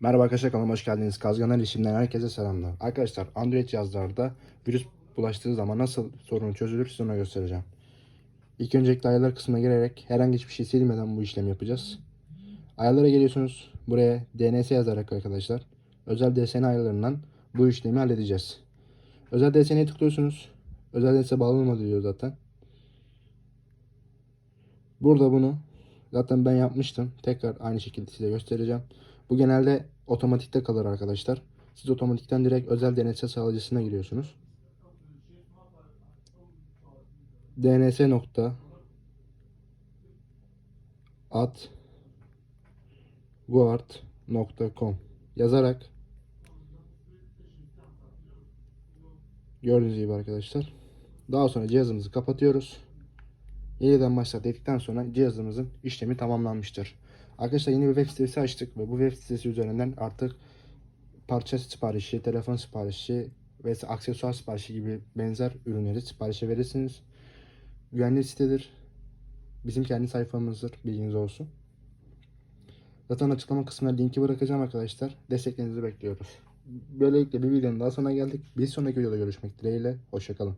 Merhaba arkadaşlar kanalıma hoş geldiniz. Kazganlar işimden herkese selamlar. Arkadaşlar Android cihazlarda virüs bulaştığı zaman nasıl sorunu çözülür size onu göstereceğim. İlk öncelikle ayarlar kısmına girerek herhangi hiçbir şey silmeden bu işlemi yapacağız. Ayarlara geliyorsunuz. Buraya DNS yazarak arkadaşlar özel DSN ayarlarından bu işlemi halledeceğiz. Özel DSN'ye tıklıyorsunuz. Özel DSN'e bağlanmadı diyor zaten. Burada bunu zaten ben yapmıştım. Tekrar aynı şekilde size göstereceğim. Bu genelde otomatikte kalır arkadaşlar. Siz otomatikten direkt özel DNS sağlayıcısına giriyorsunuz. DNS nokta at guard.com yazarak gördüğünüz gibi arkadaşlar. Daha sonra cihazımızı kapatıyoruz. Yeniden başlat dedikten sonra cihazımızın işlemi tamamlanmıştır. Arkadaşlar yeni bir web sitesi açtık ve bu web sitesi üzerinden artık parça siparişi, telefon siparişi ve aksesuar siparişi gibi benzer ürünleri siparişe verirsiniz. Güvenli sitedir. Bizim kendi sayfamızdır. Bilginiz olsun. Zaten açıklama kısmına linki bırakacağım arkadaşlar. Desteklerinizi bekliyoruz. Böylelikle bir videonun daha sonuna geldik. Bir sonraki videoda görüşmek dileğiyle. Hoşçakalın.